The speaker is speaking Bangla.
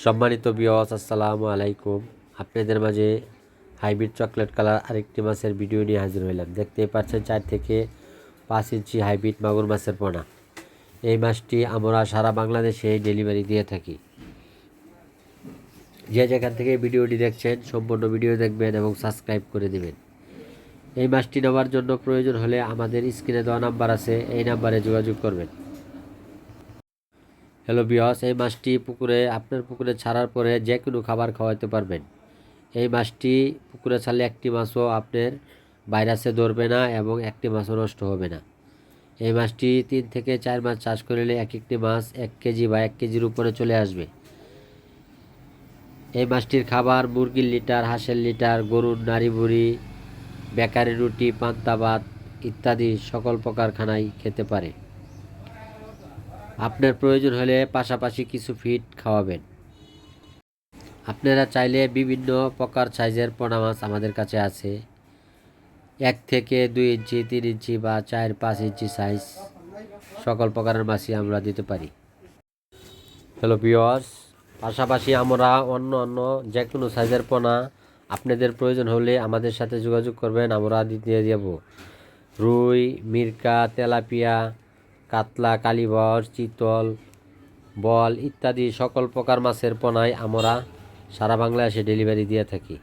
সম্মানিত বিয়স আসসালামু আলাইকুম। আপনাদের মাঝে হাইব্রিড চকলেট কালার আরেকটি মাছের ভিডিও নিয়ে হাজির হইলাম। দেখতেই পাচ্ছেন চার থেকে পাঁচ ইঞ্চি হাইব্রিড মাগুর মাছের পোনা। এই মাছটি আমরা সারা বাংলাদেশে ডেলিভারি দিয়ে থাকি। যে যেখান থেকে ভিডিওটি দেখছেন, সম্পূর্ণ ভিডিও দেখবেন এবং সাবস্ক্রাইব করে দেবেন। এই মাছটি নেওয়ার জন্য প্রয়োজন হলে আমাদের স্ক্রিনে দেওয়া নাম্বার আছে, এই নাম্বারে যোগাযোগ করবেন। হ্যালো বিহস এই মাছটি পুকুরে, আপনার পুকুরে ছাড়ার পরে যে কোনো খাবার খাওয়াতে পারবেন। এই মাছটি পুকুরে ছাড়লে একটি মাছও আপনার ভাইরাসে ধরবে না এবং একটি মাছও নষ্ট হবে না। এই মাছটি তিন থেকে চার মাস চাষ করলে এক একটি মাছ এক কেজি বা এক কেজির উপরে চলে আসবে। এই মাছটির খাবার মুরগির লিটার, হাঁসের লিটার, গরুর নাড়ি বুড়ি বেকারি রুটি, পান্তা ভাত ইত্যাদি সকল প্রকার খানাই খেতে পারে। আপনার প্রয়োজন হলে পাশাপাশি কিছু ফিড খাওয়াবেন। আপনারা চাইলে বিভিন্ন প্রকার সাইজের পোনা মাছ আমাদের কাছে আছে। এক থেকে দুই ইঞ্চি, তিন ইঞ্চি বা চার, পাঁচ ইঞ্চি সাইজ সকল প্রকারের মাছই আমরা দিতে পারি। হ্যালো পিওর্স পাশাপাশি আমরা অন্য অন্য যে কোনো সাইজের পোনা আপনাদের প্রয়োজন হলে আমাদের সাথে যোগাযোগ করবেন, আমরা দিয়ে দেব। রুই, মিরকা, তেলাপিয়া কাতলা কালীবর চিতল, বল ইত্যাদি সকল প্রকার মাছের পোনায় আমরা সারা বাংলাদেশে ডেলিভারি দিয়ে থাকি।